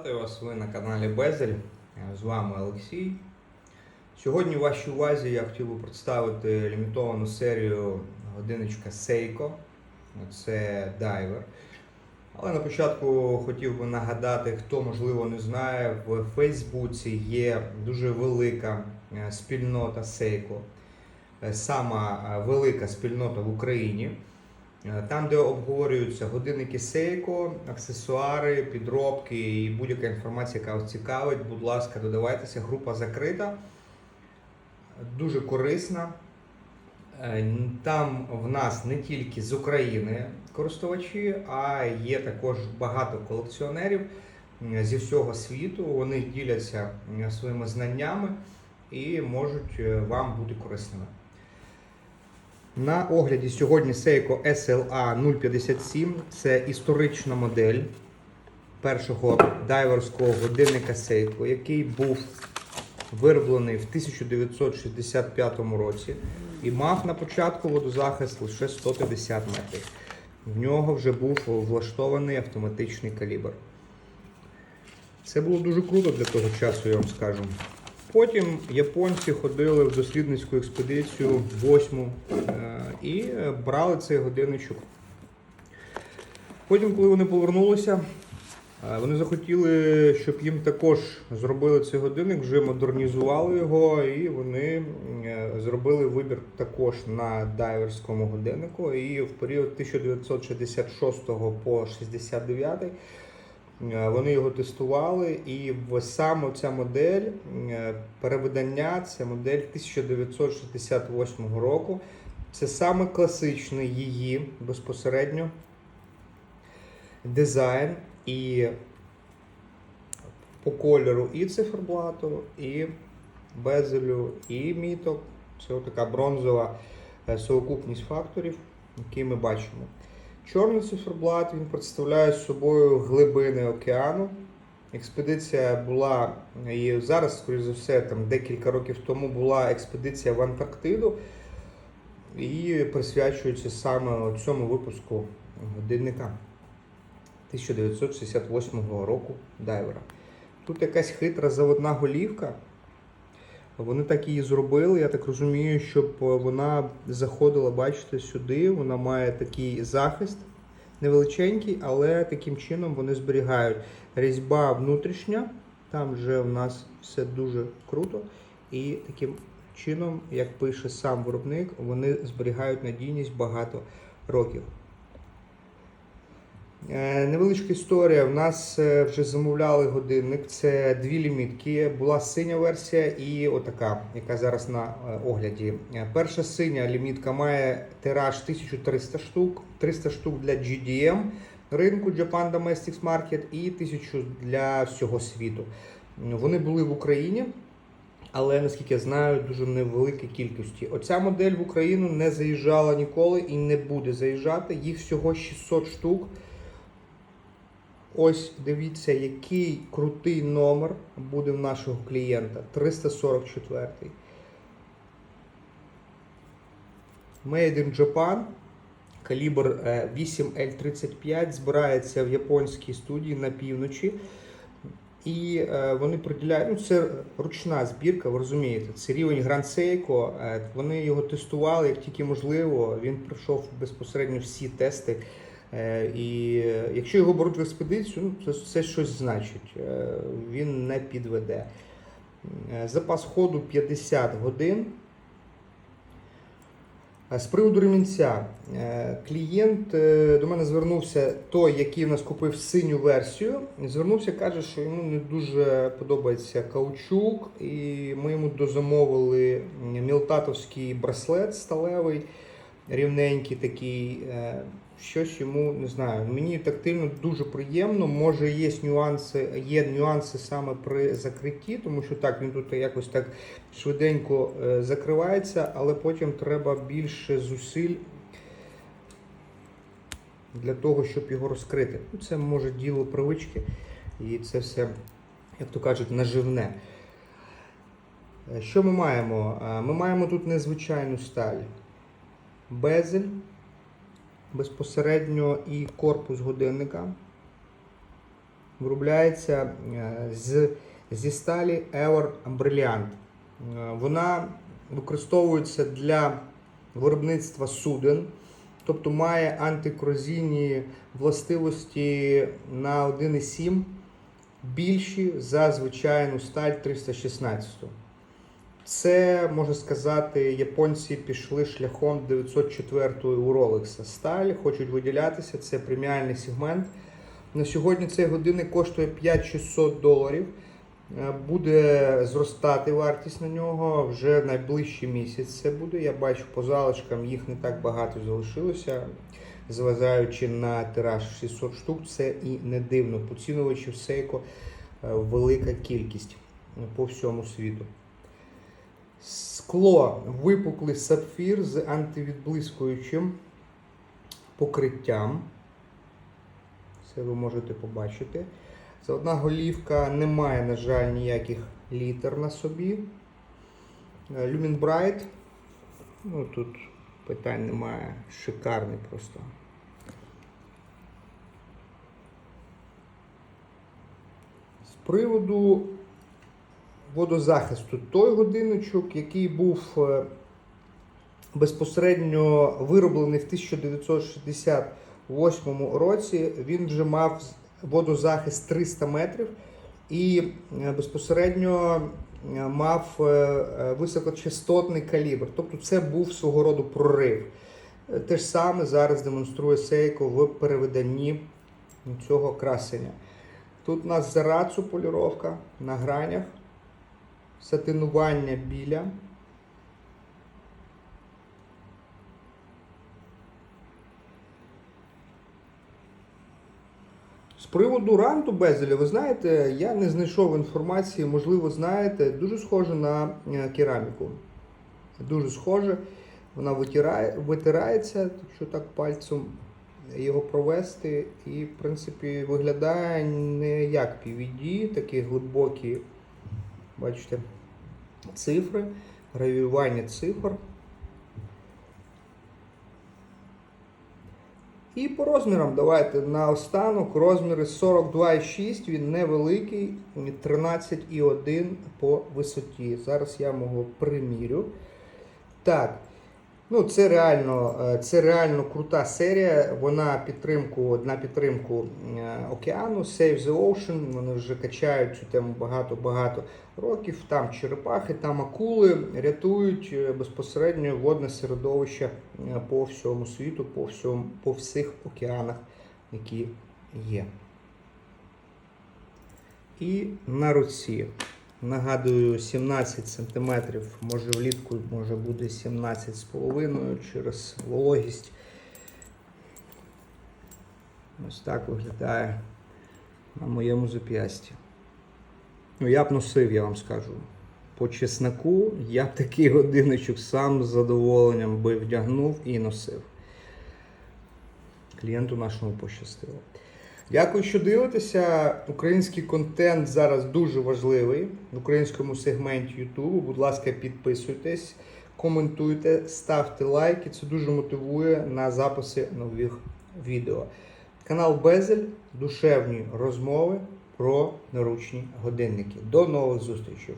Вітаю вас, ви на каналі Безель. З вами Олексій. Сьогодні в вашій увазі я хотів би представити лімітовану серію годинничка Seiko. Це дайвер. Але на початку хотів би нагадати, хто можливо не знає, в Фейсбуці є дуже велика е, спільнота Seiko. Е, Сама е, велика спільнота в Україні. Е, Там, де обговорюються годинники Seiko, аксесуари, підробки і будь-яка інформація, яка вас цікавить, будь ласка, додавайтеся. Група закрита, дуже корисна. Е, Там в нас не тільки з України користувачі, а є також багато колекціонерів зі всього світу. Вони діляться своїми знаннями і можуть е, вам бути корисними. На огляді сьогодні Seiko SLA 057. Це історична модель першого дайверського годинника Seiko, який був вироблений в 1965 році і мав на початку водозахист лише 150 метрів. В нього вже був влаштований автоматичний калібр. Це було дуже круто для того часу, я вам скажу. Потім японці ходили в дослідницьку експедицію восьму е, і брали цей годинничок. Потім, коли вони повернулися, е, вони захотіли, щоб їм також зробили цей годинник, вже модернізували його, і вони е, зробили вибір також на дайверському годиннику. І в період 1966 по 69 Е, Вони його тестували, і саме ця модель е, перевидання це модель 1968 року. Це саме класичний її безпосередньо дизайн і по кольору і циферблату, і безелю, і міток. Це така бронзова е, совокупність факторів, які ми бачимо. Чорний циферблат він представляє собою глибини океану. Експедиція була і зараз, скоріш за все, там декілька років тому була експедиція в Антарктиду і присвячується саме цьому випуску годинника 1968 року дайвера. Тут якась хитра заводна голівка. Вони так її зробили, я так розумію, щоб вона заходила, бачите, сюди. Вона має такий захист невеличенький, але таким чином вони зберігають різьба внутрішня. Там вже в нас все дуже круто. І таким чином, як пише сам виробник, вони зберігають надійність багато років. Е, Невеличка історія. В нас е, вже замовляли годинник. Це дві лімітки. Була синя версія і отака, яка зараз на е, огляді. Перша синя лімітка має тираж 1300 штук, 300 штук для GDM ринку Japan Domestics Market і 1000 для всього світу. Вони були в Україні. Але наскільки я знаю, дуже невеликій кількості. Оця модель в Україну не заїжджала ніколи і не буде заїжджати. Їх всього 600 штук. Ось дивіться, який крутий номер буде в нашого клієнта. 344. Made in Japan. Калібр е, 8L35 збирається в японській студії на півночі. І е, вони приділяють, ну це ручна збірка, ви розумієте, це рівень. Е, вони його тестували як тільки можливо. Він пройшов безпосередньо всі тести. Е, і е, якщо його беруть в експедицію, ну, це, це щось значить. Е, він не підведе. Запас ходу 50 годин. З приводу ремінця, клієнт до мене звернувся той, який в нас купив синю версію. Звернувся, каже, що йому не дуже подобається каучук, і ми йому дозамовили мілтатовський браслет сталевий, рівненький такий. Щось йому не знаю. Мені тактильно дуже приємно. Може, є нюанси, є нюанси саме при закритті, тому що так він тут якось так швиденько е, закривається, але потім треба більше зусиль для того, щоб його розкрити. Ну, Це може діло привички, і це все, як то кажуть, наживне. Е, Що ми маємо? Е, Ми маємо тут незвичайну сталь, безель, безпосередньо і корпус годинника. виробляється е, з, зі сталі Ever Brilliant. Е, Вона використовується для виробництва суден, тобто має антикорозійні властивості на 1,7 більші за звичайну сталь 316. Це, можна сказати, японці пішли шляхом 904 у Rolex. Сталь хочуть виділятися, це преміальний сегмент. На сьогодні цей годинник коштує 5600 доларів. Е, Буде зростати вартість на нього вже найближчий місяць. Це буде. Я бачу по залишкам їх не так багато залишилося. Зважаючи на тираж 600 штук, це і не дивно. Поцінувачів Seiko е, велика кількість по всьому світу. Скло випуклий сапфір з антивідблискуючим покриттям. Це ви можете побачити. Це одна голівка не має, на жаль, ніяких літер на собі. Е, Lumen Bright. Ну, тут питань немає. Шикарний просто. З приводу водозахисту. Той годинничок, який був е, безпосередньо вироблений в 1968 році, він вже мав водозахист 300 метрів і е, безпосередньо е, мав високочастотний калібр. Тобто це був свого роду прорив. Те ж саме зараз демонструє Seiko в перевиданні цього красення. Тут у нас зарацу поліровка на гранях, сатинування біля. З приводу ранту безеля, ви знаєте, я не знайшов інформації, можливо, знаєте, дуже схоже на е, кераміку. Дуже схоже. Вона витирає, витирається, якщо так пальцем його провести. І, в принципі, виглядає не як PVD, такі глибокі, бачите, цифри, гравіювання цифр. І по розмірам давайте на останок розміри 42,6, він невеликий, 13,1 по висоті. Зараз я його примірю. Так, ну це реально, е, це реально крута серія. Вона підтримку, на підтримку е, океану, Save the Ocean. Вони вже качають цю тему багато-багато років. Там черепахи, там акули рятують е, безпосередньо водне середовище по всьому світу, по, всьому, по всіх океанах, які є. І на руці. Нагадую, 17 см, може влітку, може буде 17,5 через вологість. Ось так виглядає на моєму зап'ясті. Ну, я б носив, я вам скажу. По чесноку я б такий годиночок сам з задоволенням би вдягнув і носив. Клієнту нашому пощастило. Дякую, що дивитеся. Український контент зараз дуже важливий в українському сегменті Ютубу. Будь ласка, підписуйтесь, коментуйте, ставте лайки. Це дуже мотивує на записи нових відео. Канал Безель, душевні розмови про наручні годинники. До нових зустрічей!